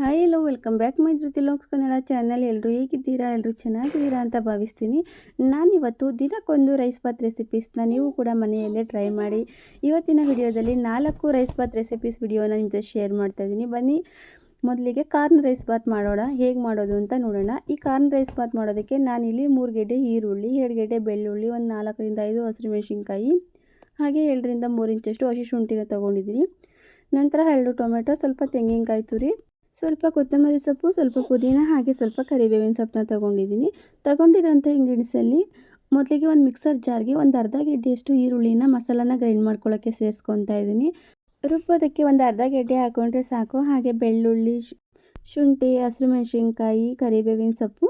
Hi hello welcome back my ಜೊತೆ lakhs Kannada channel ಎಲ್ಲರೂ ಹೇಗಿದ್ದೀರಾ? ಎಲ್ಲರೂ ಚೆನ್ನಾಗಿದ್ದೀರಾ ಅಂತ ಭಾವಿಸ್ತೀನಿ. ನಾನಿವತ್ತು ದಿನಕ್ಕೊಂದು ರೈಸ್ ಬಾತ್ ರೆಸಿಪೀಸ್ನ ನೀವು ಕೂಡ ಮನೆಯಲ್ಲೇ ಟ್ರೈ ಮಾಡಿ. ಇವತ್ತಿನ ವಿಡಿಯೋದಲ್ಲಿ ನಾಲ್ಕು ರೈಸ್ ಬಾತ್ ರೆಸಿಪೀಸ್ ವಿಡಿಯೋನ ನಿಮ್ಮ ಜೊತೆ ಶೇರ್ ಮಾಡ್ತಾ ಇದ್ದೀನಿ. ಬನ್ನಿ, ಮೊದಲಿಗೆ ಕಾರ್ನ್ ರೈಸ್ ಬಾತ್ ಮಾಡೋಣ, ಹೇಗೆ ಮಾಡೋದು ಅಂತ ನೋಡೋಣ. ಈ ಕಾರ್ನ್ ರೈಸ್ ಬಾತ್ ಮಾಡೋದಕ್ಕೆ ನಾನಿಲ್ಲಿ ಮೂರು ಗೆಡ್ಡೆ ಈರುಳ್ಳಿ, ಎರಡು ಗೆಡ್ಡೆ ಬೆಳ್ಳುಳ್ಳಿ, ಒಂದು ನಾಲ್ಕರಿಂದ ಐದು ಹಸಿರು ಮೆಣಸಿನ್ಕಾಯಿ ಹಾಗೆ ಎರಡರಿಂದ ಮೂರು ಇಂಚಷ್ಟು ಹಸಿ ಶುಂಠಿನ ತೊಗೊಂಡಿದ್ದೀನಿ. ನಂತರ ಎರಡು ಟೊಮೆಟೊ, ಸ್ವಲ್ಪ ತೆಂಗಿನಕಾಯಿ ತುರಿ ಸ್ವಲ್ಪ ಕೊತ್ತಂಬರಿ ಸೊಪ್ಪು, ಸ್ವಲ್ಪ ಪುದೀನ ಹಾಗೆ ಸ್ವಲ್ಪ ಕರಿಬೇವಿನ ಸೊಪ್ಪನ್ನ ತೊಗೊಂಡಿದ್ದೀನಿ. ತೊಗೊಂಡಿರೋಂಥ ಇಂಗ್ರೀಡಿಯನ್ಸಲ್ಲಿ ಮೊದಲಿಗೆ ಒಂದು ಮಿಕ್ಸರ್ ಜಾರ್ಗೆ ಒಂದು ಅರ್ಧ ಗೆಡ್ಡೆಯಷ್ಟು ಈರುಳ್ಳಿನ ಮಸಾಲಾನ ಗ್ರೈಂಡ್ ಮಾಡ್ಕೊಳ್ಳೋಕ್ಕೆ ಸೇರಿಸ್ಕೊತಾ ಇದ್ದೀನಿ. ರುಬ್ಬೋದಕ್ಕೆ ಒಂದು ಅರ್ಧ ಗೆಡ್ಡೆ ಹಾಕ್ಕೊಂಡ್ರೆ ಸಾಕು. ಹಾಗೆ ಬೆಳ್ಳುಳ್ಳಿ ಶುಂಠಿ, ಹಸಿರು ಮೆಣಸಿನ್ಕಾಯಿ, ಕರಿಬೇವಿನ ಸೊಪ್ಪು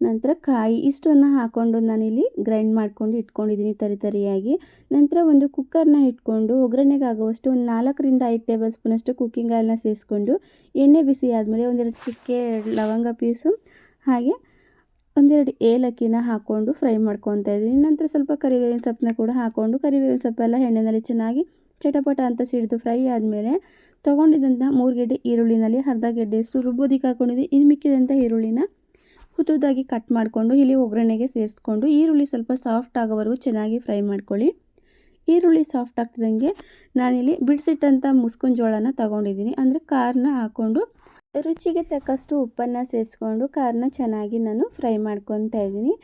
ನಂತರ ಕಾಯಿ ಇಷ್ಟನ್ನು ಹಾಕ್ಕೊಂಡು ನಾನಿಲ್ಲಿ ಗ್ರೈಂಡ್ ಮಾಡ್ಕೊಂಡು ಇಟ್ಕೊಂಡಿದ್ದೀನಿ ತರಿ ತರಿಯಾಗಿ. ನಂತರ ಒಂದು ಕುಕ್ಕರ್ನ ಇಟ್ಕೊಂಡು ಒಗ್ಗರಣೆಗೆ ಆಗುವಷ್ಟು ಒಂದು ನಾಲ್ಕರಿಂದ ಐದು ಟೇಬಲ್ ಸ್ಪೂನಷ್ಟು ಕುಕ್ಕಿಂಗ್ ಆಯಿಲ್ನ ಸೇರಿಸ್ಕೊಂಡು ಎಣ್ಣೆ ಬಿಸಿ ಆದಮೇಲೆ ಒಂದೆರಡು ಚಿಕ್ಕೆ ಲವಂಗ ಪೀಸು, ಹಾಗೆ ಒಂದೆರಡು ಏಲಕ್ಕಿನ ಹಾಕ್ಕೊಂಡು ಫ್ರೈ ಮಾಡ್ಕೊತಾ ಇದ್ದೀನಿ. ನಂತರ ಸ್ವಲ್ಪ ಕರಿಬೇವಿನ ಸೊಪ್ಪನ್ನ ಕೂಡ ಹಾಕ್ಕೊಂಡು ಕರಿಬೇವಿನ ಸೊಪ್ಪೆಲ್ಲ ಎಣ್ಣೆಯಲ್ಲಿ ಚೆನ್ನಾಗಿ ಚಟಪಟ ಅಂತ ಸಿಡಿದು ಫ್ರೈ ಆದಮೇಲೆ ತೊಗೊಂಡಿದ್ದಂಥ ಮೂರು ಗೆಡ್ಡೆ ಈರುಳ್ಳಿನಲ್ಲಿ ಅರ್ಧ ಗೆಡ್ಡೆಯಷ್ಟು ರುಬ್ಬೋದಿಕ್ಕೆ ಹಾಕ್ಕೊಂಡಿದ್ದೆ ಇನ್ನು ಮಿಕ್ಕಿದಂಥ ಈರುಳ್ಳಿನ ಉದ್ದುದಾಗಿ ಕಟ್ ಮಾಡಿಕೊಂಡು ಇಲ್ಲಿ ಒಗ್ಗರಣೆಗೆ ಸೇರಿಸ್ಕೊಂಡು ಈರುಳ್ಳಿ ಸ್ವಲ್ಪ ಸಾಫ್ಟ್ ಆಗೋವರೆಗೂ ಚೆನ್ನಾಗಿ ಫ್ರೈ ಮಾಡ್ಕೊಳ್ಳಿ. ಈರುಳ್ಳಿ ಸಾಫ್ಟ್ ಆಗ್ತಿದ್ದಂಗೆ ನಾನಿಲ್ಲಿ ಬಿಡಿಸಿಟ್ಟಂಥ ಮುಸ್ಕಿನ ಜೋಳನ ತಗೊಂಡಿದ್ದೀನಿ. ಅಂದರೆ ಖಾರನ ಹಾಕ್ಕೊಂಡು ರುಚಿಗೆ ತಕ್ಕಷ್ಟು ಉಪ್ಪನ್ನು ಸೇರಿಸ್ಕೊಂಡು ಖಾರನ ಚೆನ್ನಾಗಿ ನಾನು ಫ್ರೈ ಮಾಡ್ಕೊತಾ ಇದ್ದೀನಿ.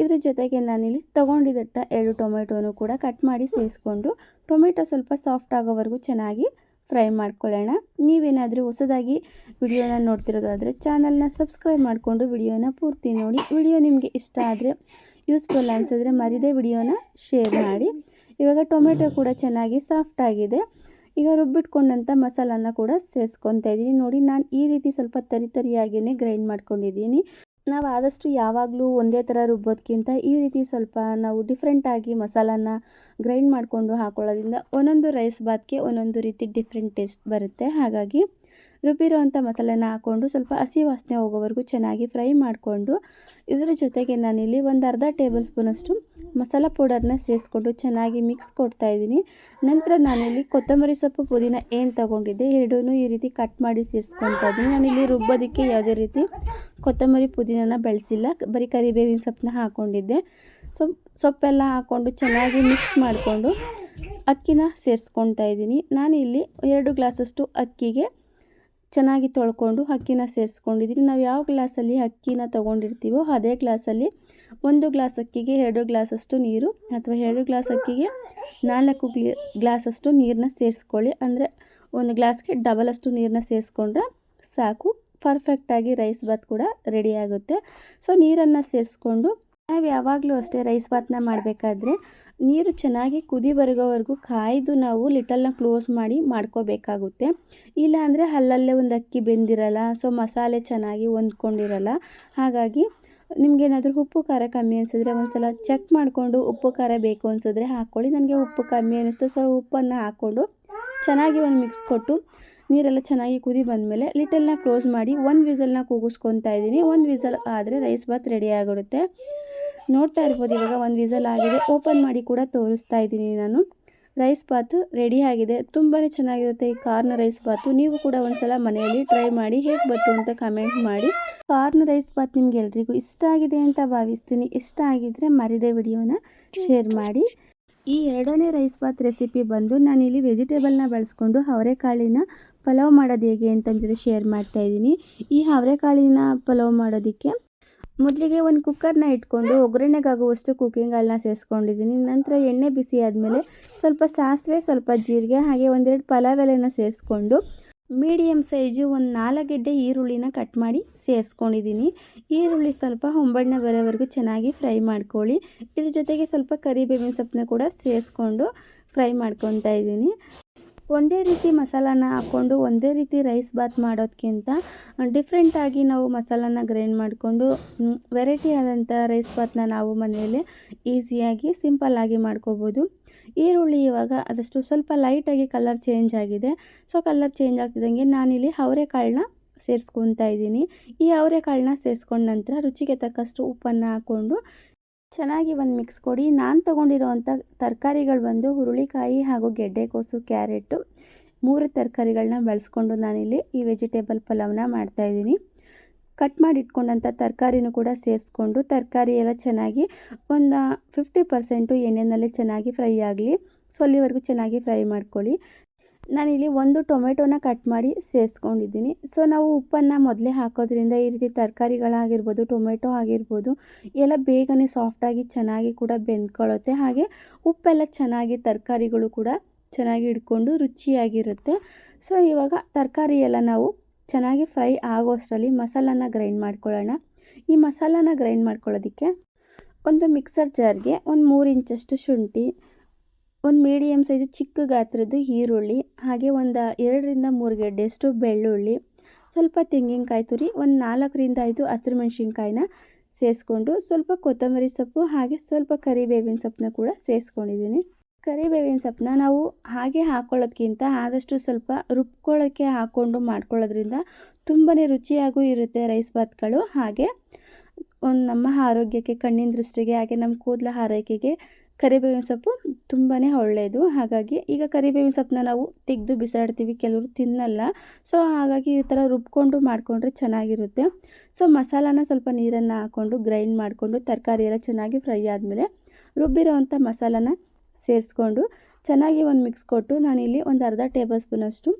ಇದ್ರ ಜೊತೆಗೆ ನಾನಿಲ್ಲಿ ತೊಗೊಂಡಿದ್ದಟ್ಟ ಎರಡು ಟೊಮೆಟೊನೂ ಕೂಡ ಕಟ್ ಮಾಡಿ ಸೇರಿಸ್ಕೊಂಡು ಟೊಮೆಟೊ ಸ್ವಲ್ಪ ಸಾಫ್ಟ್ ಆಗೋವರೆಗೂ ಚೆನ್ನಾಗಿ ಫ್ರೈ ಮಾಡ್ಕೊಳ್ಳೋಣ. ನೀವೇನಾದರೂ ಹೊಸದಾಗಿ ವಿಡಿಯೋನ ನೋಡ್ತಿರೋದಾದರೆ ಚಾನಲ್ನ ಸಬ್ಸ್ಕ್ರೈಬ್ ಮಾಡಿಕೊಂಡು ವಿಡಿಯೋನ ಪೂರ್ತಿ ನೋಡಿ. ವಿಡಿಯೋ ನಿಮಗೆ ಇಷ್ಟ ಆದರೆ, ಯೂಸ್ಫುಲ್ ಅನಿಸಿದ್ರೆ ಮರಿದೇ ವಿಡಿಯೋನ ಶೇರ್ ಮಾಡಿ. ಇವಾಗ ಟೊಮೆಟೊ ಕೂಡ ಚೆನ್ನಾಗಿ ಸಾಫ್ಟ್ ಆಗಿದೆ. ಈಗ ರುಬ್ಬಿಟ್ಕೊಂಡಂಥ ಮಸಾಲಾನ ಕೂಡ ಸೇರಿಸ್ಕೊತಾ ಇದ್ದೀನಿ ನೋಡಿ, ನಾನು ಈ ರೀತಿ ಸ್ವಲ್ಪ ತರಿ ತರಿಯಾಗಿಯೇ ಗ್ರೈಂಡ್ ಮಾಡ್ಕೊಂಡಿದ್ದೀನಿ ನಾವು ಆದಷ್ಟು ಯಾವಾಗಲೂ ಒಂದೇ ಥರ ರುಬ್ಬೋದಕ್ಕಿಂತ ಈ ರೀತಿ ಸ್ವಲ್ಪ ನಾವು ಡಿಫ್ರೆಂಟಾಗಿ ಮಸಾಲಾನ ಗ್ರೈಂಡ್ ಮಾಡಿಕೊಂಡು ಹಾಕೊಳ್ಳೋದ್ರಿಂದ ಒಂದೊಂದು ರೈಸ್ ಬಾತ್ಗೆ ಒಂದೊಂದು ರೀತಿ ಡಿಫ್ರೆಂಟ್ ಟೇಸ್ಟ್ ಬರುತ್ತೆ. ಹಾಗಾಗಿ ರುಬ್ಬಿರೋ ಅಂಥ ಮಸಾಲೆನ ಹಾಕ್ಕೊಂಡು ಸ್ವಲ್ಪ ಹಸಿ ವಾಸನೆ ಹೋಗೋವರೆಗೂ ಚೆನ್ನಾಗಿ ಫ್ರೈ ಮಾಡಿಕೊಂಡು ಇದರ ಜೊತೆಗೆ ನಾನಿಲ್ಲಿ ಒಂದು ಅರ್ಧ ಟೇಬಲ್ ಸ್ಪೂನಷ್ಟು ಮಸಾಲ ಪೌಡರ್ನ ಸೇರಿಸ್ಕೊಂಡು ಚೆನ್ನಾಗಿ ಮಿಕ್ಸ್ ಕೊಡ್ತಾ ಇದ್ದೀನಿ. ನಂತರ ನಾನಿಲ್ಲಿ ಕೊತ್ತಂಬರಿ ಸೊಪ್ಪು, ಪುದೀನ ಏನು ತೊಗೊಂಡಿದ್ದೆ ಎರಡೂ ಈ ರೀತಿ ಕಟ್ ಮಾಡಿ ಸೇರಿಸ್ಕೊತಾ ಇದ್ದೀನಿ. ನಾನಿಲ್ಲಿ ರುಬ್ಬೋದಕ್ಕೆ ಯಾವುದೇ ರೀತಿ ಕೊತ್ತಂಬರಿ, ಪುದೀನನ ಬೆಳೆಸಿಲ್ಲ. ಬರೀ ಕರಿಬೇವಿನ ಸೊಪ್ಪನ್ನ ಹಾಕ್ಕೊಂಡಿದ್ದೆ. ಸೊಪ್ಪು ಸೊಪ್ಪೆಲ್ಲ ಹಾಕ್ಕೊಂಡು ಚೆನ್ನಾಗಿ ಮಿಕ್ಸ್ ಮಾಡಿಕೊಂಡು ಅಕ್ಕಿನ ಸೇರಿಸ್ಕೊತಾ ಇದ್ದೀನಿ. ನಾನಿಲ್ಲಿ ಎರಡು ಗ್ಲಾಸಷ್ಟು ಅಕ್ಕಿಗೆ ಚೆನ್ನಾಗಿ ತೊಳ್ಕೊಂಡು ಅಕ್ಕಿನ ಸೇರಿಸ್ಕೊಂಡಿದ್ದೀನಿ ನಾವು ಯಾವ ಗ್ಲಾಸಲ್ಲಿ ಅಕ್ಕಿನ ತೊಗೊಂಡಿರ್ತೀವೋ ಅದೇ ಗ್ಲಾಸಲ್ಲಿ ಒಂದು ಗ್ಲಾಸ್ ಅಕ್ಕಿಗೆ ಎರಡು ಗ್ಲಾಸಷ್ಟು ನೀರು ಅಥವಾ ಎರಡು ಗ್ಲಾಸ್ ಅಕ್ಕಿಗೆ ನಾಲ್ಕು ಗ್ಲಿ, ಗ್ಲಾಸಷ್ಟು ನೀರನ್ನ ಸೇರಿಸ್ಕೊಳ್ಳಿ. ಅಂದರೆ ಒಂದು ಗ್ಲಾಸ್ಗೆ ಡಬಲ್ ಅಷ್ಟು ನೀರನ್ನ ಸೇರಿಸ್ಕೊಂಡ್ರೆ ಸಾಕು. ಪರ್ಫೆಕ್ಟಾಗಿ ರೈಸ್ ಬಾತ್ ಕೂಡ ರೆಡಿ ಆಗುತ್ತೆ. ಸೊ ನೀರನ್ನು ಸೇರಿಸ್ಕೊಂಡು ನಾವು ಯಾವಾಗಲೂ ಅಷ್ಟೇ ರೈಸ್ ಬಾತ್ನ ಮಾಡಬೇಕಾದ್ರೆ ನೀರು ಚೆನ್ನಾಗಿ ಕುದಿ ಬರೋವರೆಗೂ ಕಾಯ್ದು ನಾವು ಲಿಟಲ್ನ ಕ್ಲೋಸ್ ಮಾಡಿ ಮಾಡ್ಕೋಬೇಕಾಗುತ್ತೆ. ಇಲ್ಲಾಂದರೆ ಅಲ್ಲಲ್ಲೇ ಒಂದು ಅಕ್ಕಿ ಬೆಂದಿರಲ್ಲ ಸೊ ಮಸಾಲೆ ಚೆನ್ನಾಗಿ ಹೊಂದ್ಕೊಂಡಿರಲ್ಲ. ಹಾಗಾಗಿ ನಿಮಗೇನಾದರೂ ಉಪ್ಪು ಖಾರ ಕಮ್ಮಿ ಅನಿಸಿದ್ರೆ ಒಂದು ಸಲ ಚೆಕ್ ಮಾಡಿಕೊಂಡು ಉಪ್ಪು ಖಾರ ಬೇಕು ಅನಿಸಿದ್ರೆ ಹಾಕ್ಕೊಳ್ಳಿ. ನನಗೆ ಉಪ್ಪು ಕಮ್ಮಿ ಅನ್ನಿಸ್ತು ಸೊ ಉಪ್ಪನ್ನು ಹಾಕ್ಕೊಂಡು ಚೆನ್ನಾಗಿ ಒಂದು ಮಿಕ್ಸ್ ಕೊಟ್ಟು ನೀರೆಲ್ಲ ಚೆನ್ನಾಗಿ ಕುದಿ ಬಂದಮೇಲೆ ಲಿಟಲ್ನ ಕ್ಲೋಸ್ ಮಾಡಿ ಒಂದು ವಿಸಲ್ನ ಕೂಗಿಸ್ಕೊತಾ ಇದ್ದೀನಿ. ಒಂದು ವಿಸಲ್ ಆದರೆ ರೈಸ್ ಬಾತ್ ರೆಡಿ ಆಗಿರುತ್ತೆ. ನೋಡ್ತಾ ಇರ್ಬೋದು. ಇವಾಗ ಒಂದು ವಿಸಲ್ ಆಗಿದೆ. ಓಪನ್ ಮಾಡಿ ಕೂಡ ತೋರಿಸ್ತಾ ಇದ್ದೀನಿ ನಾನು. ರೈಸ್ ಬಾತು ರೆಡಿ ಆಗಿದೆ. ತುಂಬಾ ಚೆನ್ನಾಗಿರುತ್ತೆ ಈ ಕಾರ್ನ್ ರೈಸ್ ಬಾತು ನೀವು ಕೂಡ ಒಂದ್ಸಲ ಮನೆಯಲ್ಲಿ ಟ್ರೈ ಮಾಡಿ ಹೇಗೆ ಬಂತು ಅಂತ ಕಮೆಂಟ್ ಮಾಡಿ. ಕಾರ್ನ್ ರೈಸ್ ಬಾತ್ ನಿಮ್ಗೆ ಎಲ್ರಿಗೂ ಇಷ್ಟ ಆಗಿದೆ ಅಂತ ಭಾವಿಸ್ತೀನಿ. ಇಷ್ಟ ಆಗಿದ್ರೆ ಮರಿದೆ ವಿಡಿಯೋನ ಶೇರ್ ಮಾಡಿ. ಈ ಎರಡನೇ ರೈಸ್ ಬಾತ್ ರೆಸಿಪಿ ಬಂದು ನಾನಿಲ್ಲಿ ವೆಜಿಟೇಬಲ್ನ ಬಳಸ್ಕೊಂಡು ಅವರೆಕಾಳಿನ ಪಲಾವ್ ಮಾಡೋದು ಹೇಗೆ ಅಂತ ಶೇರ್ ಮಾಡ್ತಾ ಇದ್ದೀನಿ. ಈ ಅವರೆಕಾಳಿನ ಪಲಾವ್ ಮಾಡೋದಕ್ಕೆ ಮೊದಲಿಗೆ ಒಂದು ಕುಕ್ಕರ್ನ ಇಟ್ಕೊಂಡು ಒಗ್ಗರಣೆಗಾಗುವಷ್ಟು ಕುಕ್ಕಿಂಗ್ ಆಯಿಲ್ನ ಸೇರಿಸ್ಕೊಂಡಿದ್ದೀನಿ ನಂತರ ಎಣ್ಣೆ ಬಿಸಿ ಆದಮೇಲೆ ಸ್ವಲ್ಪ ಸಾಸಿವೆ, ಸ್ವಲ್ಪ ಜೀರಿಗೆ, ಹಾಗೆ ಒಂದೆರಡು ಪಲಾವ್ ಎಲೆನ ಸೇರಿಸ್ಕೊಂಡು ಮೀಡಿಯಮ್ ಸೈಜು ಒಂದು ನಾಲ್ಕು ಈರುಳ್ಳಿನ ಕಟ್ ಮಾಡಿ ಸೇರಿಸ್ಕೊಂಡಿದ್ದೀನಿ ಈರುಳ್ಳಿ ಸ್ವಲ್ಪ ಹೊಂಬಣ್ಣ ಬರೋವರೆಗೂ ಚೆನ್ನಾಗಿ ಫ್ರೈ ಮಾಡ್ಕೊಳ್ಳಿ. ಇದ್ರ ಜೊತೆಗೆ ಸ್ವಲ್ಪ ಕರಿಬೇವಿನ ಸೊಪ್ಪನ್ನ ಕೂಡ ಸೇರಿಸ್ಕೊಂಡು ಫ್ರೈ ಮಾಡ್ಕೊತಾ ಇದ್ದೀನಿ ಒಂದೇ ರೀತಿ ಮಸಾಲಾನ ಹಾಕ್ಕೊಂಡು, ಒಂದೇ ರೀತಿ ರೈಸ್ ಬಾತ್ ಮಾಡೋದಕ್ಕಿಂತ ಡಿಫ್ರೆಂಟಾಗಿ ನಾವು ಮಸಾಲಾನ ಗ್ರೈಂಡ್ ಮಾಡಿಕೊಂಡು ವೆರೈಟಿ ಆದಂಥ ರೈಸ್ ಬಾತ್ನ ನಾವು ಮನೆಯಲ್ಲೇ ಈಸಿಯಾಗಿ ಸಿಂಪಲ್ಲಾಗಿ ಮಾಡ್ಕೋಬೋದು. ಈರುಳ್ಳಿ ಇವಾಗ ಅದಷ್ಟು ಸ್ವಲ್ಪ ಲೈಟಾಗಿ ಕಲರ್ ಚೇಂಜ್ ಆಗಿದೆ. ಸೊ ಕಲರ್ ಚೇಂಜ್ ಆಗ್ತಿದ್ದಂಗೆ ನಾನಿಲ್ಲಿ ಅವರೆಕಾಳನ್ನ ಸೇರಿಸ್ಕೊತಾ ಇದ್ದೀನಿ. ಈ ಅವರೆಕಾಳನ್ನ ಸೇರಿಸ್ಕೊಂಡ ನಂತರ ರುಚಿಗೆ ತಕ್ಕಷ್ಟು ಉಪ್ಪನ್ನು ಹಾಕ್ಕೊಂಡು ಚೆನ್ನಾಗಿ ಒಂದು ಮಿಕ್ಸ್ ಕೊಡಿ. ನಾನು ತೊಗೊಂಡಿರೋವಂಥ ತರಕಾರಿಗಳು ಬಂದು ಹುರುಳಿಕಾಯಿ ಹಾಗೂ ಗೆಡ್ಡೆಕೋಸು, ಕ್ಯಾರೆಟು ಮೂರು ತರಕಾರಿಗಳನ್ನ ಬಳಸ್ಕೊಂಡು ನಾನಿಲ್ಲಿ ಈ ವೆಜಿಟೇಬಲ್ ಪಲಾವ್ನ ಮಾಡ್ತಾಯಿದ್ದೀನಿ ಕಟ್ ಮಾಡಿ ಇಟ್ಕೊಂಡಂಥ ತರಕಾರಿನೂ ಕೂಡ ಸೇರಿಸ್ಕೊಂಡು ತರಕಾರಿ ಎಲ್ಲ ಚೆನ್ನಾಗಿ ಒಂದು ಫಿಫ್ಟಿ ಪರ್ಸೆಂಟು ಎಣ್ಣೆಯಲ್ಲಿ ಚೆನ್ನಾಗಿ ಫ್ರೈ ಆಗಲಿ. ಸೊ ಅಲ್ಲಿವರೆಗೂ ಚೆನ್ನಾಗಿ ಫ್ರೈ ಮಾಡ್ಕೊಳ್ಳಿ. ನಾನಿಲ್ಲಿ ಒಂದು ಟೊಮೆಟೊನ ಕಟ್ ಮಾಡಿ ಸೇರಿಸ್ಕೊಂಡಿದ್ದೀನಿ. ಸೊ, ನಾವು ಉಪ್ಪನ್ನು ಮೊದಲೇ ಹಾಕೋದ್ರಿಂದ ಈ ರೀತಿ ತರಕಾರಿಗಳಾಗಿರ್ಬೋದು, ಟೊಮೆಟೊ ಆಗಿರ್ಬೋದು, ಎಲ್ಲ ಬೇಗನೆ ಸಾಫ್ಟಾಗಿ ಚೆನ್ನಾಗಿ ಕೂಡ ಬೆಂದ್ಕೊಳ್ಳುತ್ತೆ. ಹಾಗೆ ಉಪ್ಪೆಲ್ಲ ಚೆನ್ನಾಗಿ ತರಕಾರಿಗಳು ಕೂಡ ಚೆನ್ನಾಗಿ ಇಟ್ಕೊಂಡು ರುಚಿಯಾಗಿರುತ್ತೆ. ಸೊ, ಇವಾಗ ತರಕಾರಿ ಎಲ್ಲ ನಾವು ಚೆನ್ನಾಗಿ ಫ್ರೈ ಆಗೋಷ್ಟರಲ್ಲಿ ಮಸಾಲನ ಗ್ರೈಂಡ್ ಮಾಡ್ಕೊಳ್ಳೋಣ. ಈ ಮಸಾಲನ ಗ್ರೈಂಡ್ ಮಾಡ್ಕೊಳ್ಳೋದಕ್ಕೆ ಒಂದು ಮಿಕ್ಸರ್ ಜಾರ್ಗೆ ಒಂದು ಮೂರು ಇಂಚಷ್ಟು ಶುಂಠಿ ಒಂದು ಮೀಡಿಯಮ್ ಸೈಜ್ ಚಿಕ್ಕ ಗಾತ್ರದ್ದು ಈರುಳ್ಳಿ, ಹಾಗೆ ಒಂದು ಎರಡರಿಂದ ಮೂರು ಗೆಡ್ಡೆಷ್ಟು ಬೆಳ್ಳುಳ್ಳಿ, ಸ್ವಲ್ಪ ತೆಂಗಿನಕಾಯಿ ತುರಿ, ಒಂದು ನಾಲ್ಕರಿಂದ ಐದು ಹಸಿರು ಮೆಣಸಿನ್ಕಾಯಿನ ಸೇರಿಸ್ಕೊಂಡು ಸ್ವಲ್ಪ ಕೊತ್ತಂಬರಿ ಸೊಪ್ಪು, ಹಾಗೆ ಸ್ವಲ್ಪ ಕರಿಬೇವಿನ ಸೊಪ್ಪನ್ನ ಕೂಡ ಸೇರಿಸ್ಕೊಂಡಿದ್ದೀನಿ. ಕರಿಬೇವಿನ ಸೊಪ್ಪನ್ನ ನಾವು ಹಾಗೆ ಹಾಕ್ಕೊಳ್ಳೋದ್ಕಿಂತ ಆದಷ್ಟು ಸ್ವಲ್ಪ ರುಬ್ಕೊಳ್ಳೋಕ್ಕೆ ಹಾಕ್ಕೊಂಡು ಮಾಡ್ಕೊಳ್ಳೋದ್ರಿಂದ ತುಂಬಾ ರುಚಿಯಾಗೂ ಇರುತ್ತೆ ರೈಸ್ ಭಾತ್ಗಳು. ಹಾಗೆ ಒಂದು ನಮ್ಮ ಆರೋಗ್ಯಕ್ಕೆ, ಕಣ್ಣಿನ ದೃಷ್ಟಿಗೆ, ಹಾಗೆ ನಮ್ಮ ಕೂದಲ ಆರೈಕೆಗೆ ಕರಿಬೇವಿನ ಸೊಪ್ಪು ತುಂಬಾ ಒಳ್ಳೆಯದು. ಹಾಗಾಗಿ ಈಗ ಕರಿಬೇವಿನ ಸೊಪ್ಪನ್ನ ನಾವು ತೆಗೆದು ಬಿಸಾಡ್ತೀವಿ. ಕೆಲವರು ತಿನ್ನಲ್ಲ. ಸೊ ಹಾಗಾಗಿ ಈ ಥರ ರುಬ್ಕೊಂಡು ಮಾಡಿಕೊಂಡ್ರೆ ಚೆನ್ನಾಗಿರುತ್ತೆ. ಸೊ ಮಸಾಲಾನ ಸ್ವಲ್ಪ ನೀರನ್ನು ಹಾಕ್ಕೊಂಡು ಗ್ರೈಂಡ್ ಮಾಡಿಕೊಂಡು ತರಕಾರಿ ಎಲ್ಲ ಚೆನ್ನಾಗಿ ಫ್ರೈ ಆದಮೇಲೆ ರುಬ್ಬಿರೋ ಅಂಥ ಮಸಾಲಾನ ಸೇರಿಸ್ಕೊಂಡು ಚೆನ್ನಾಗಿ ಒಂದು ಮಿಕ್ಸ್ ಕೊಟ್ಟು ನಾನಿಲ್ಲಿ ಒಂದು ಅರ್ಧ ಟೇಬಲ್ ಸ್ಪೂನಷ್ಟು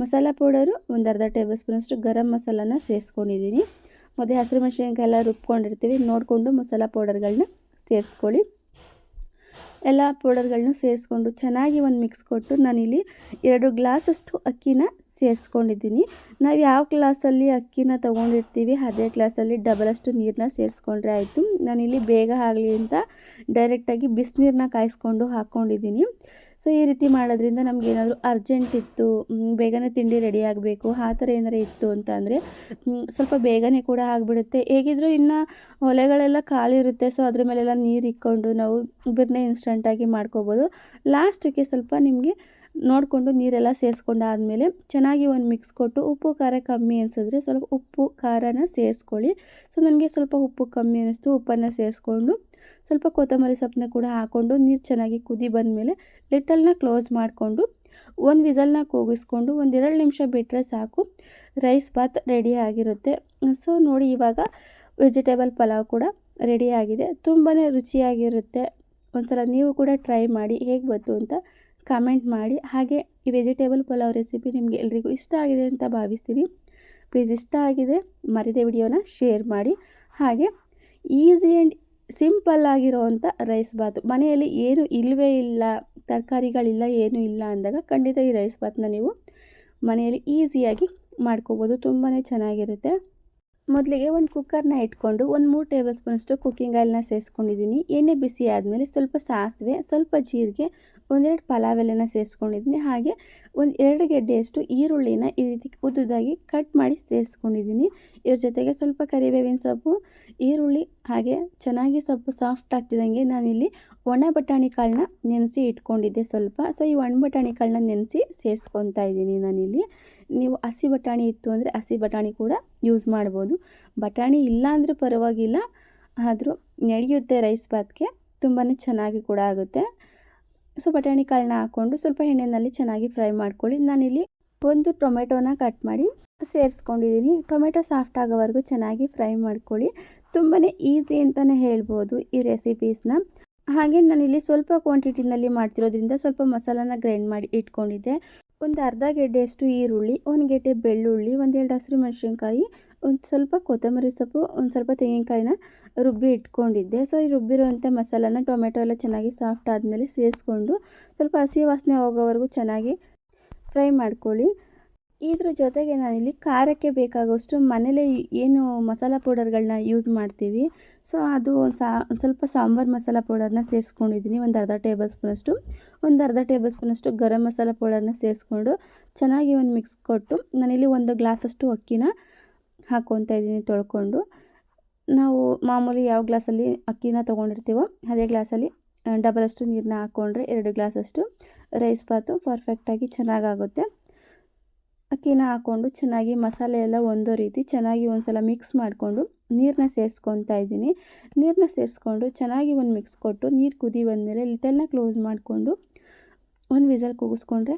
ಮಸಾಲ ಪೌಡರು ಒಂದು ಅರ್ಧ ಟೇಬಲ್ ಸ್ಪೂನಷ್ಟು ಗರಂ ಮಸಾಲಾನ ಸೇರಿಸ್ಕೊಂಡಿದ್ದೀನಿ. ಮತ್ತು ಹಸಿರು ಮೆಣಸಿನ್ಕಾಯಿ ಎಲ್ಲ ರುಬ್ಕೊಂಡಿರ್ತೀವಿ. ನೋಡಿಕೊಂಡು ಮಸಾಲ ಪೌಡರ್ಗಳನ್ನ ಸೇರಿಸ್ಕೊಳ್ಳಿ. ಎಲ್ಲ ಪೌಡರ್ಗಳನ್ನೂ ಸೇರಿಸ್ಕೊಂಡು ಚೆನ್ನಾಗಿ ಒಂದು ಮಿಕ್ಸ್ ಕೊಟ್ಟು ನಾನಿಲ್ಲಿ ಎರಡು ಗ್ಲಾಸಷ್ಟು ಅಕ್ಕಿನ ಸೇರಿಸ್ಕೊಂಡಿದ್ದೀನಿ. ನಾವು ಯಾವ ಗ್ಲಾಸಲ್ಲಿ ಅಕ್ಕಿನ ತೊಗೊಂಡಿರ್ತೀವಿ, ಅದೇ ಗ್ಲಾಸಲ್ಲಿ ಡಬಲಷ್ಟು ನೀರನ್ನ ಸೇರಿಸ್ಕೊಂಡ್ರೆ ಆಯಿತು. ನಾನಿಲ್ಲಿ ಬೇಗ ಆಗಲಿ ಅಂತ ಡೈರೆಕ್ಟಾಗಿ ಬಿಸಿನೀರನ್ನ ಕಾಯಿಸ್ಕೊಂಡು ಹಾಕ್ಕೊಂಡಿದ್ದೀನಿ ಸೊ ಈ ರೀತಿ ಮಾಡೋದ್ರಿಂದ ನಮಗೇನಾದರೂ ಅರ್ಜೆಂಟ್ ಇತ್ತು ಬೇಗನೆ ತಿಂಡಿ ರೆಡಿ ಆಗಬೇಕು, ಆ ಥರ ಏನಾರು ಇತ್ತು ಅಂತ ಅಂದರೆ ಸ್ವಲ್ಪ ಬೇಗನೆ ಕೂಡ ಆಗಿಬಿಡುತ್ತೆ. ಹೇಗಿದ್ರೂ ಇನ್ನು ಒಲೆಗಳೆಲ್ಲ ಖಾಲಿ ಇರುತ್ತೆ ಸೊ ಅದ್ರ ಮೇಲೆಲ್ಲ ನೀರು ಇಕ್ಕೊಂಡು ನಾವು ಬಿರ್ನೆ ಇನ್ಸ್ಟಂಟಾಗಿ ಮಾಡ್ಕೋಬೋದು. ಲಾಸ್ಟಿಗೆ ಸ್ವಲ್ಪ ನಿಮಗೆ ನೋಡಿಕೊಂಡು ನೀರೆಲ್ಲ ಸೇರಿಸ್ಕೊಂಡಾದಮೇಲೆ ಚೆನ್ನಾಗಿ ಒಂದು ಮಿಕ್ಸ್ ಕೊಟ್ಟು ಉಪ್ಪು, ಖಾರ ಕಮ್ಮಿ ಅನಿಸಿದ್ರೆ ಸ್ವಲ್ಪ ಉಪ್ಪು, ಖಾರನ ಸೇರಿಸ್ಕೊಳ್ಳಿ. ಸೊ ನನಗೆ ಸ್ವಲ್ಪ ಉಪ್ಪು ಕಮ್ಮಿ ಅನ್ನಿಸ್ತು ಉಪ್ಪನ್ನು ಸೇರಿಸ್ಕೊಂಡು ಸ್ವಲ್ಪ ಕೊತ್ತಂಬರಿ ಸೊಪ್ಪನ್ನ ಕೂಡ ಹಾಕ್ಕೊಂಡು ನೀರು ಚೆನ್ನಾಗಿ ಕುದಿ ಬಂದಮೇಲೆ ಲಿಟಲ್ನ ಕ್ಲೋಸ್ ಮಾಡಿಕೊಂಡು ಒಂದು ವಿಸಲ್ನ ಕೂಗಿಸ್ಕೊಂಡು ಒಂದೆರಡು ನಿಮಿಷ ಬಿಟ್ಟರೆ ಸಾಕು. ರೈಸ್ ಬಾತ್ ರೆಡಿ ಆಗಿರುತ್ತೆ. ಸೊ ನೋಡಿ ಇವಾಗ ವೆಜಿಟೇಬಲ್ ಪಲಾವ್ ಕೂಡ ರೆಡಿ ಆಗಿದೆ. ತುಂಬಾ ರುಚಿಯಾಗಿರುತ್ತೆ. ಒಂದ್ಸಲ ನೀವು ಕೂಡ ಟ್ರೈ ಮಾಡಿ ಹೇಗೆ ಬಂತು ಅಂತ ಕಾಮೆಂಟ್ ಮಾಡಿ. ಹಾಗೆ ಈ ವೆಜಿಟೇಬಲ್ ಪಲಾವ್ ರೆಸಿಪಿ ನಿಮಗೆ ಎಲ್ರಿಗೂ ಇಷ್ಟ ಆಗಿದೆ ಅಂತ ಭಾವಿಸ್ತೀನಿ. ಪ್ಲೀಸ್ ಇಷ್ಟ ಆಗಿದೆ, ಮರಿದೆ ವಿಡಿಯೋನ ಶೇರ್ ಮಾಡಿ. ಹಾಗೆ ಈಸಿ ಆ್ಯಂಡ್ ಸಿಂಪಲ್ ಆಗಿರೋವಂಥ ರೈಸ್ ಬಾತ್ ಮನೆಯಲ್ಲಿ ಏನು ಇಲ್ಲವೇ ಇಲ್ಲ, ತರಕಾರಿಗಳಿಲ್ಲ, ಏನೂ ಇಲ್ಲ ಅಂದಾಗ ಖಂಡಿತ ಈ ರೈಸ್ ಬಾತನ್ನ ನೀವು ಮನೆಯಲ್ಲಿ ಈಸಿಯಾಗಿ ಮಾಡ್ಕೋಬೋದು. ತುಂಬಾ ಚೆನ್ನಾಗಿರುತ್ತೆ. ಮೊದಲಿಗೆ ಒಂದು ಕುಕ್ಕರ್ನ ಇಟ್ಕೊಂಡು ಒಂದು ಮೂರು ಟೇಬಲ್ ಸ್ಪೂನಷ್ಟು ಕುಕ್ಕಿಂಗ್ ಆಯಿಲ್ನ ಸೇರಿಸ್ಕೊಂಡಿದ್ದೀನಿ ಎಣ್ಣೆ ಬಿಸಿ ಆದಮೇಲೆ ಸ್ವಲ್ಪ ಸಾಸಿವೆ, ಸ್ವಲ್ಪ ಜೀರಿಗೆ, ಒಂದೆರಡು ಪಲಾವ್ ಎಲೆನ ಸೇರಿಸ್ಕೊಂಡಿದ್ದೀನಿ ಹಾಗೆ ಒಂದು ಎರಡು ಗೆಡ್ಡೆಯಷ್ಟು ಈರುಳ್ಳಿನ ಈ ರೀತಿ ಉದ್ದುದಾಗಿ ಕಟ್ ಮಾಡಿ ಸೇರಿಸ್ಕೊಂಡಿದ್ದೀನಿ ಇದ್ರ ಜೊತೆಗೆ ಸ್ವಲ್ಪ ಕರಿಬೇವಿನ ಸೊಪ್ಪು, ಈರುಳ್ಳಿ, ಹಾಗೆ ಚೆನ್ನಾಗಿ ಸೊಪ್ಪು ಸಾಫ್ಟ್ ಆಗ್ತಿದ್ದಂಗೆ ನಾನಿಲ್ಲಿ ಒಣ ಬಟಾಣಿ ಕಾಳನ್ನ ನೆನೆಸಿ ಇಟ್ಕೊಂಡಿದ್ದೆ ಸ್ವಲ್ಪ. ಸೊ ಈ ಒಣ ಬಟಾಣಿ ಕಾಳನ್ನ ನೆನೆಸಿ ಸೇರಿಸ್ಕೊತಾ ಇದ್ದೀನಿ ನಾನಿಲ್ಲಿ. ನೀವು ಹಸಿ ಬಟಾಣಿ ಇತ್ತು ಅಂದರೆ ಹಸಿ ಬಟಾಣಿ ಕೂಡ ಯೂಸ್ ಮಾಡ್ಬೋದು. ಬಟಾಣಿ ಇಲ್ಲ ಅಂದರೂ ಪರವಾಗಿಲ್ಲ, ಆದರೂ ನಡೆಯುತ್ತೆ ರೈಸ್ ಬಾತ್ಗೆ ತುಂಬಾ ಚೆನ್ನಾಗಿ ಕೂಡ ಆಗುತ್ತೆ. ಸೊ, ಬಟಾಣಿ ಕಾಳನ್ನ ಹಾಕ್ಕೊಂಡು ಸ್ವಲ್ಪ ಎಣ್ಣೆನಲ್ಲಿ ಚೆನ್ನಾಗಿ ಫ್ರೈ ಮಾಡ್ಕೊಳ್ಳಿ. ನಾನಿಲ್ಲಿ ಒಂದು ಟೊಮೆಟೊನ ಕಟ್ ಮಾಡಿ ಸೇರಿಸ್ಕೊಂಡಿದ್ದೀನಿ. ಟೊಮೆಟೊ ಸಾಫ್ಟ್ ಆಗೋವರೆಗೂ ಚೆನ್ನಾಗಿ ಫ್ರೈ ಮಾಡ್ಕೊಳ್ಳಿ. ತುಂಬಾ ಈಸಿ ಅಂತಲೇ ಹೇಳ್ಬೋದು ಈ ರೆಸಿಪೀಸ್ನ. ಹಾಗೆ ನಾನಿಲ್ಲಿ ಸ್ವಲ್ಪ ಕ್ವಾಂಟಿಟಿನಲ್ಲಿ ಮಾಡ್ತಿರೋದ್ರಿಂದ ಸ್ವಲ್ಪ ಮಸಾಲಾನ ಗ್ರೈಂಡ್ ಮಾಡಿ ಇಟ್ಕೊಂಡಿದ್ದೆ. ಒಂದು ಅರ್ಧ ಗೆಡ್ಡೆಯಷ್ಟು ಈರುಳ್ಳಿ, ಒಂದು ಗೆಡ್ಡೆ ಬೆಳ್ಳುಳ್ಳಿ ಒಂದೆರಡು ಹಸಿರು ಮೆಣಸಿನ್ಕಾಯಿ, ಒಂದು ಸ್ವಲ್ಪ ಕೊತ್ತಂಬರಿ ಸೊಪ್ಪು, ಒಂದು ಸ್ವಲ್ಪ ತೆಂಗಿನಕಾಯಿನ ರುಬ್ಬಿ ಇಟ್ಕೊಂಡಿದ್ದೆ. ಸೊ ಈ ರುಬ್ಬಿರುವಂಥ ಮಸಾಲಾನ ಟೊಮೆಟೊ ಎಲ್ಲ ಚೆನ್ನಾಗಿ ಸಾಫ್ಟ್ ಆದಮೇಲೆ ಸೇರಿಸ್ಕೊಂಡು ಸ್ವಲ್ಪ ಹಸಿ ವಾಸನೆ ಹೋಗೋವರೆಗೂ ಚೆನ್ನಾಗಿ ಫ್ರೈ ಮಾಡ್ಕೊಳ್ಳಿ. ಇದ್ರ ಜೊತೆಗೆ ನಾನಿಲ್ಲಿ ಖಾರಕ್ಕೆ ಬೇಕಾಗುವಷ್ಟು ಮನೇಲೆ ಏನು ಮಸಾಲ ಪೌಡರ್ಗಳನ್ನ ಯೂಸ್ ಮಾಡ್ತೀವಿ. ಸೊ ಅದು ಸಾ ಸ್ವಲ್ಪ ಸಾಂಬಾರು ಮಸಾಲ ಪೌಡರ್ನ ಸೇರಿಸ್ಕೊಂಡಿದ್ದೀನಿ ಒಂದು ಅರ್ಧ ಟೇಬಲ್ ಸ್ಪೂನಷ್ಟು ಒಂದು ಅರ್ಧ ಟೇಬಲ್ ಸ್ಪೂನಷ್ಟು ಗರಂ ಮಸಾಲ ಪೌಡರ್ನ ಸೇರಿಸ್ಕೊಂಡು ಚೆನ್ನಾಗಿ ಒಂದು ಮಿಕ್ಸ್ ಕೊಟ್ಟು ನಾನಿಲ್ಲಿ ಒಂದು ಗ್ಲಾಸಷ್ಟು ಅಕ್ಕಿನ ಹಾಕ್ಕೊತಾ ಇದ್ದೀನಿ ತೊಳ್ಕೊಂಡು. ನಾವು ಮಾಮೂಲಿ ಯಾವ ಗ್ಲಾಸಲ್ಲಿ ಅಕ್ಕಿನ ತೊಗೊಂಡಿರ್ತೀವೋ ಅದೇ ಗ್ಲಾಸಲ್ಲಿ ಡಬಲಷ್ಟು ನೀರನ್ನ ಹಾಕ್ಕೊಂಡ್ರೆ ಎರಡು ಗ್ಲಾಸಷ್ಟು ರೈಸ್ ಬಾತು ಪರ್ಫೆಕ್ಟಾಗಿ ಚೆನ್ನಾಗಾಗುತ್ತೆ. ಅಕ್ಕಿನ ಹಾಕ್ಕೊಂಡು ಚೆನ್ನಾಗಿ ಮಸಾಲೆ ಎಲ್ಲ ಒಂದೋ ರೀತಿ ಚೆನ್ನಾಗಿ ಒಂದು ಸಲ ಮಿಕ್ಸ್ ಮಾಡಿಕೊಂಡು ನೀರನ್ನ ಸೇರಿಸ್ಕೊತಾ ಇದ್ದೀನಿ. ನೀರನ್ನ ಸೇರಿಸ್ಕೊಂಡು ಚೆನ್ನಾಗಿ ಒಂದು ಮಿಕ್ಸ್ ಕೊಟ್ಟು ನೀರು ಕುದಿ ಬಂದಮೇಲೆ ಲಿಟಲ್ನ ಕ್ಲೋಸ್ ಮಾಡಿಕೊಂಡು ಒಂದು ವಿಸಲ್ ಕೂಗಿಸ್ಕೊಂಡ್ರೆ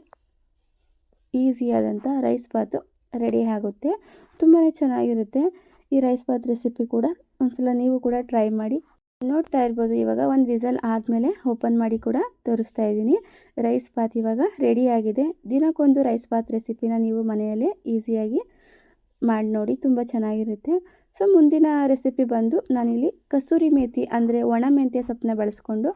ಈಸಿಯಾದಂಥ ರೈಸ್ ಬಾತು ರೆಡಿ ಆಗುತ್ತೆ. ತುಂಬಾ ಚೆನ್ನಾಗಿರುತ್ತೆ. ಈ ರೈಸ್ ಬಾತ್ ರೆಸಿಪಿ ಕೂಡ ಒಂದ್ಸಲ ನೀವು ಕೂಡ ಟ್ರೈ ಮಾಡಿ ನೋಡ್ತಾ ಇರ್ಬೋದು, ಇವಾಗ ಒಂದು ವಿಸಲ್ ಆದಮೇಲೆ ಓಪನ್ ಮಾಡಿ ಕೂಡ ತೋರಿಸ್ತಾ ಇದ್ದೀನಿ. ರೈಸ್ ಬಾತ್ ಇವಾಗ ರೆಡಿಯಾಗಿದೆ ದಿನಕ್ಕೊಂದು ರೈಸ್ ಬಾತ್ ರೆಸಿಪಿನ ನೀವು ಮನೆಯಲ್ಲೇ ಈಸಿಯಾಗಿ ಮಾಡಿ ನೋಡಿ, ತುಂಬ ಚೆನ್ನಾಗಿರುತ್ತೆ. ಸೊ, ಮುಂದಿನ ರೆಸಿಪಿ ಬಂದು ನಾನಿಲ್ಲಿ ಕಸೂರಿ ಮೇತಿ ಅಂದರೆ ಒಣ ಮೆಂತ್ಯ ಸೊಪ್ಪನ್ನ ಬಳಸ್ಕೊಂಡು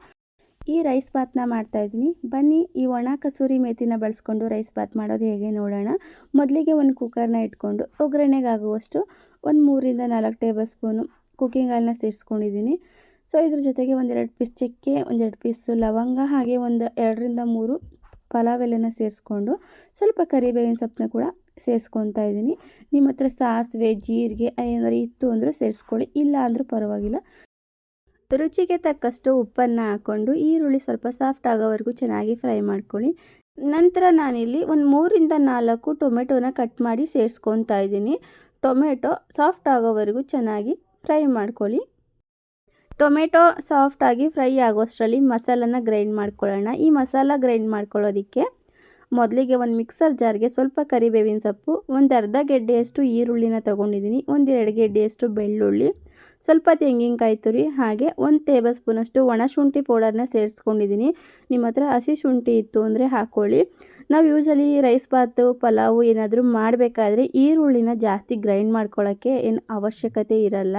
ಈ ರೈಸ್ ಬಾತ್ನ ಮಾಡ್ತಾಯಿದ್ದೀನಿ ಬನ್ನಿ, ಈ ಒಣ ಕಸೂರಿ ಮೇಥಿನ ಬಳಸ್ಕೊಂಡು ರೈಸ್ ಬಾತ್ ಮಾಡೋದು ಹೇಗೆ ನೋಡೋಣ. ಮೊದಲಿಗೆ ಒಂದು ಕುಕ್ಕರ್ನ ಇಟ್ಕೊಂಡು ಒಗ್ಗರಣೆಗಾಗುವಷ್ಟು ಒಂದು ಮೂರಿಂದ ನಾಲ್ಕು ಟೇಬಲ್ ಸ್ಪೂನು ಕುಕ್ಕಿಂಗ್ ಆಯಿಲ್ನ ಸೇರಿಸ್ಕೊಂಡಿದ್ದೀನಿ. ಸೊ ಇದ್ರ ಜೊತೆಗೆ ಒಂದೆರಡು ಪೀಸ್ ಚಕ್ಕೆ, ಒಂದೆರಡು ಪೀಸ್ ಲವಂಗ, ಹಾಗೆ ಒಂದು ಎರಡರಿಂದ ಮೂರು ಪಲಾವ್ ಎಲೆನ ಸೇರಿಸ್ಕೊಂಡು ಸ್ವಲ್ಪ ಕರಿಬೇವಿನ ಸೊಪ್ಪನ್ನ ಕೂಡ ಸೇರಿಸ್ಕೊತಾ ಇದ್ದೀನಿ. ನಿಮ್ಮ ಹತ್ರ ಸಾಸಿವೆ, ಜೀರಿಗೆ ಏನಾದ್ರು ಇತ್ತು ಅಂದರೆ ಸೇರಿಸ್ಕೊಳ್ಳಿ, ಇಲ್ಲ ಅಂದರೂ ಪರವಾಗಿಲ್ಲ. ರುಚಿಗೆ ತಕ್ಕಷ್ಟು ಉಪ್ಪನ್ನು ಹಾಕ್ಕೊಂಡು ಈರುಳ್ಳಿ ಸ್ವಲ್ಪ ಸಾಫ್ಟ್ ಆಗೋವರೆಗೂ ಚೆನ್ನಾಗಿ ಫ್ರೈ ಮಾಡ್ಕೊಳ್ಳಿ. ನಂತರ ನಾನಿಲ್ಲಿ ಒಂದು ಮೂರಿಂದ ನಾಲ್ಕು ಟೊಮೆಟೊನ ಕಟ್ ಮಾಡಿ ಸೇರಿಸ್ಕೊತಾ ಇದ್ದೀನಿ. ಟೊಮೆಟೊ ಸಾಫ್ಟ್ ಆಗೋವರೆಗೂ ಚೆನ್ನಾಗಿ ಫ್ರೈ ಮಾಡ್ಕೊಳ್ಳಿ. ಟೊಮೆಟೊ ಸಾಫ್ಟಾಗಿ ಫ್ರೈ ಆಗೋಷ್ಟರಲ್ಲಿ ಮಸಾಲನ ಗ್ರೈಂಡ್ ಮಾಡ್ಕೊಳ್ಳೋಣ. ಈ ಮಸಾಲ ಗ್ರೈಂಡ್ ಮಾಡ್ಕೊಳ್ಳೋದಕ್ಕೆ ಮೊದಲಿಗೆ ಒಂದು ಮಿಕ್ಸರ್ ಜಾರ್ಗೆ ಸ್ವಲ್ಪ ಕರಿಬೇವಿನ ಸೊಪ್ಪು, ಒಂದು ಅರ್ಧ ಗೆಡ್ಡೆಯಷ್ಟು ಈರುಳ್ಳಿನ ತೊಗೊಂಡಿದ್ದೀನಿ, ಒಂದು ಎರಡು ಗೆಡ್ಡೆಯಷ್ಟು ಬೆಳ್ಳುಳ್ಳಿ, ಸ್ವಲ್ಪ ತೆಂಗಿನಕಾಯಿ ತುರಿ, ಹಾಗೆ ಒಂದು ಟೇಬಲ್ ಸ್ಪೂನಷ್ಟು ಒಣ ಶುಂಠಿ ಪೌಡರ್ನ ಸೇರಿಸ್ಕೊಂಡಿದ್ದೀನಿ. ನಿಮ್ಮ ಹತ್ರ ಹಸಿ ಶುಂಠಿ ಇತ್ತು ಅಂದರೆ ಹಾಕ್ಕೊಳ್ಳಿ ನಾವು ಯೂಶಲಿ ರೈಸ್ ಬಾತು ಪಲಾವು ಏನಾದರೂ ಮಾಡಬೇಕಾದ್ರೆ ಈರುಳ್ಳಿನ ಜಾಸ್ತಿ ಗ್ರೈಂಡ್ ಮಾಡ್ಕೊಳ್ಳೋಕ್ಕೆ ಏನು ಅವಶ್ಯಕತೆ ಇರಲ್ಲ.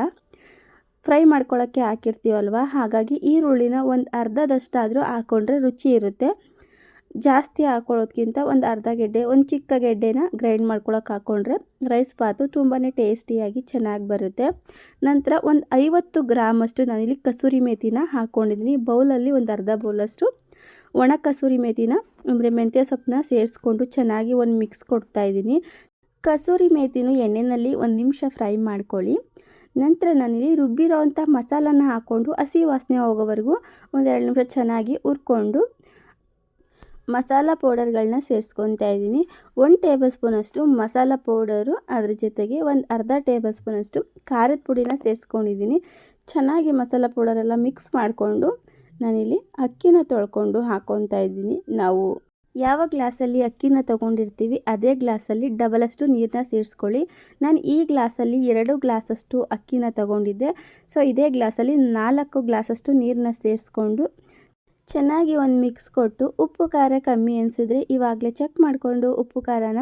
ಫ್ರೈ ಮಾಡ್ಕೊಳ್ಳೋಕ್ಕೆ ಹಾಕಿರ್ತೀವಲ್ವ? ಹಾಗಾಗಿ ಈರುಳ್ಳಿನ ಒಂದು ಅರ್ಧದಷ್ಟಾದರೂ ಹಾಕ್ಕೊಂಡ್ರೆ ರುಚಿ ಇರುತ್ತೆ. ಜಾಸ್ತಿ ಹಾಕೊಳ್ಳೋದ್ಕಿಂತ ಒಂದು ಅರ್ಧ ಗೆಡ್ಡೆ, ಒಂದು ಚಿಕ್ಕ ಗೆಡ್ಡೆನ ಗ್ರೈಂಡ್ ಮಾಡ್ಕೊಳಕ್ಕೆ ಹಾಕ್ಕೊಂಡ್ರೆ ರೈಸ್ ಬಾತು ತುಂಬಾ ಟೇಸ್ಟಿಯಾಗಿ ಚೆನ್ನಾಗಿ ಬರುತ್ತೆ. ನಂತರ ಒಂದು ಐವತ್ತು ಗ್ರಾಮಷ್ಟು ನಾನಿಲ್ಲಿ ಕಸೂರಿ ಮೇಥಿನ ಹಾಕ್ಕೊಂಡಿದ್ದೀನಿ ಬೌಲಲ್ಲಿ ಒಂದು ಅರ್ಧ ಬೌಲಷ್ಟು ಒಣ ಕಸೂರಿ ಮೇಥಿನ ಅಂದರೆ ಮೆಂತ್ಯ ಸೊಪ್ಪನ್ನ ಸೇರಿಸ್ಕೊಂಡು ಚೆನ್ನಾಗಿ ಒಂದು ಮಿಕ್ಸ್ ಕೊಡ್ತಾಯಿದ್ದೀನಿ ಕಸೂರಿ ಮೇಥಿನೂ ಎಣ್ಣೆಯಲ್ಲಿ ಒಂದು ನಿಮಿಷ ಫ್ರೈ ಮಾಡ್ಕೊಳ್ಳಿ. ನಂತರ ನಾನಿಲ್ಲಿ ರುಬ್ಬಿರೋ ಅಂಥ ಮಸಾಲನ ಹಾಕ್ಕೊಂಡು ಹಸಿ ವಾಸನೆ ಹೋಗೋವರೆಗೂ ಒಂದೆರಡು ನಿಮಿಷ ಚೆನ್ನಾಗಿ ಹುರ್ಕೊಂಡು ಮಸಾಲ ಪೌಡರ್ಗಳನ್ನ ಸೇರಿಸ್ಕೊತಾ ಇದ್ದೀನಿ. ಒಂದು ಟೇಬಲ್ ಸ್ಪೂನಷ್ಟು ಮಸಾಲ ಪೌಡರು, ಅದ್ರ ಜೊತೆಗೆ ಒಂದು ಅರ್ಧ ಟೇಬಲ್ ಸ್ಪೂನಷ್ಟು ಖಾರದ ಪುಡಿನ ಸೇರಿಸ್ಕೊಂಡಿದ್ದೀನಿ. ಚೆನ್ನಾಗಿ ಮಸಾಲ ಪೌಡರೆಲ್ಲ ಮಿಕ್ಸ್ ಮಾಡಿಕೊಂಡು ನಾನಿಲ್ಲಿ ಅಕ್ಕಿನ ತೊಳ್ಕೊಂಡು ಹಾಕ್ಕೊತಾ ಇದ್ದೀನಿ. ನಾವು ಯಾವ ಗ್ಲಾಸಲ್ಲಿ ಅಕ್ಕಿನ ತೊಗೊಂಡಿರ್ತೀವಿ, ಅದೇ ಗ್ಲಾಸಲ್ಲಿ ಡಬಲಷ್ಟು ನೀರನ್ನ ಸೇರಿಸ್ಕೊಳ್ಳಿ. ನಾನು ಈ ಗ್ಲಾಸಲ್ಲಿ ಎರಡು ಗ್ಲಾಸಷ್ಟು ಅಕ್ಕಿನ ತೊಗೊಂಡಿದ್ದೆ. ಸೊ, ಇದೇ ಗ್ಲಾಸಲ್ಲಿ ನಾಲ್ಕು ಗ್ಲಾಸಷ್ಟು ನೀರನ್ನ ಸೇರಿಸ್ಕೊಂಡು ಚೆನ್ನಾಗಿ ಒಂದು ಮಿಕ್ಸ್ ಕೊಟ್ಟು ಉಪ್ಪು, ಖಾರ ಕಮ್ಮಿ ಅನಿಸಿದ್ರೆ ಇವಾಗಲೇ ಚೆಕ್ ಮಾಡಿಕೊಂಡು ಉಪ್ಪು, ಖಾರನ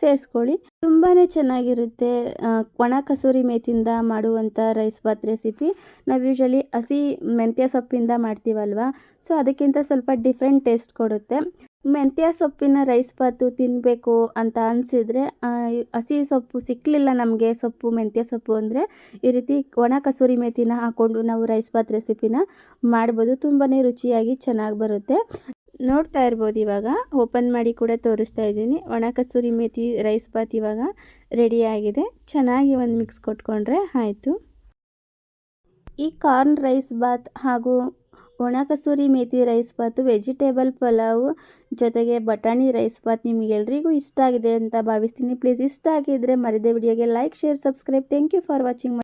ಸೇರಿಸ್ಕೊಳ್ಳಿ. ತುಂಬಾ ಚೆನ್ನಾಗಿರುತ್ತೆ ಒಣ ಕಸೂರಿ ಮೇತಿಂದ ಮಾಡುವಂಥ ರೈಸ್ ಬಾತ್ ರೆಸಿಪಿ ನಾವು ಯೂಶಲಿ ಹಸಿ ಮೆಂತ್ಯ ಸೊಪ್ಪಿಂದ ಮಾಡ್ತೀವಲ್ವ? ಸೊ, ಅದಕ್ಕಿಂತ ಸ್ವಲ್ಪ ಡಿಫ್ರೆಂಟ್ ಟೇಸ್ಟ್ ಕೊಡುತ್ತೆ. ಮೆಂತ್ಯ ಸೊಪ್ಪಿನ ರೈಸ್ ಬಾತು ತಿನ್ನಬೇಕು ಅಂತ ಅನಿಸಿದರೆ ಹಸಿ ಸೊಪ್ಪು ಸಿಕ್ಕಲಿಲ್ಲ ನಮಗೆ ಸೊಪ್ಪು, ಮೆಂತ್ಯ ಸೊಪ್ಪು ಅಂದರೆ ಈ ರೀತಿ ಒಣ ಕಸೂರಿ ಮೇಥಿನ ಹಾಕ್ಕೊಂಡು ನಾವು ರೈಸ್ ಬಾತ್ ರೆಸಿಪಿನ ಮಾಡ್ಬೋದು. ತುಂಬಾ ರುಚಿಯಾಗಿ ಚೆನ್ನಾಗಿ ಬರುತ್ತೆ. ನೋಡ್ತಾ ಇರ್ಬೋದು ಇವಾಗ ಓಪನ್ ಮಾಡಿ ಕೂಡ ತೋರಿಸ್ತಾ ಇದ್ದೀನಿ. ಒಣ ಕಸೂರಿ ಮೇಥಿ ರೈಸ್ ಬಾತ್ ಇವಾಗ ರೆಡಿಯಾಗಿದೆ ಚೆನ್ನಾಗಿ ಒಂದು ಮಿಕ್ಸ್ ಕೊಟ್ಕೊಂಡ್ರೆ ಆಯಿತು. ಈ ಕಾರ್ನ್ ರೈಸ್ ಬಾತ್ ಹಾಗೂ ಒಣ kasuri methi rice bath vegetable pulao ಜೊತೆಗೆ ಬಟಾಣಿ ರೈಸ್ ಬಾತ್ ನಿಮಗೆಲ್ರಿಗೂ ಇಷ್ಟ ಆಗಿದೆ ಅಂತ ಭಾವಿಸ್ತೀನಿ. ಪ್ಲೀಸ್ ಇಷ್ಟ ಆಗಿದ್ದರೆ ಮರಿದೇ ವಿಡಿಯೋಗೆ like, share, subscribe. Thank you for watching.